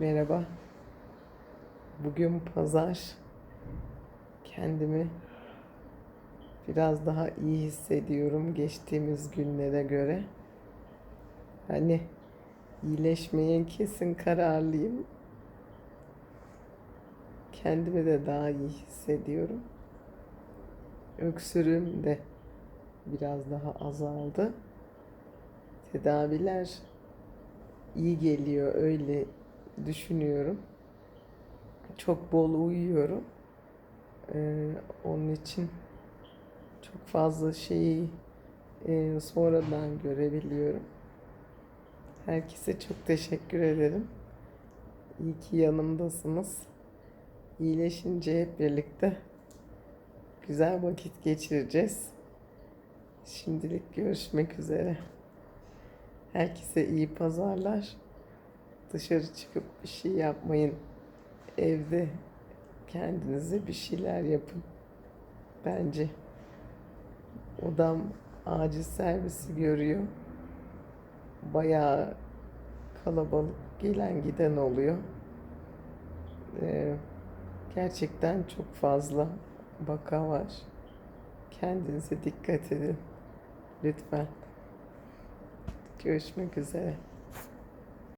Merhaba. Bugün pazar. Kendimi biraz daha iyi hissediyorum geçtiğimiz günlere göre. Hani iyileşmeye kesin kararlıyım. Kendimi de daha iyi hissediyorum. Öksürüğüm de biraz daha azaldı. Tedaviler iyi geliyor öyle düşünüyorum. Çok bol uyuyorum. Ee, onun için çok fazla şeyi e, sonradan görebiliyorum. Herkese çok teşekkür ederim. İyi ki yanımdasınız. İyileşince hep birlikte güzel vakit geçireceğiz. Şimdilik görüşmek üzere. Herkese iyi pazarlar. Dışarı çıkıp bir şey yapmayın. Evde kendinize bir şeyler yapın. Bence. Odam acil servisi görüyor. Bayağı kalabalık gelen giden oluyor. Ee, gerçekten çok fazla vaka var. Kendinize dikkat edin. Lütfen. Görüşmek üzere.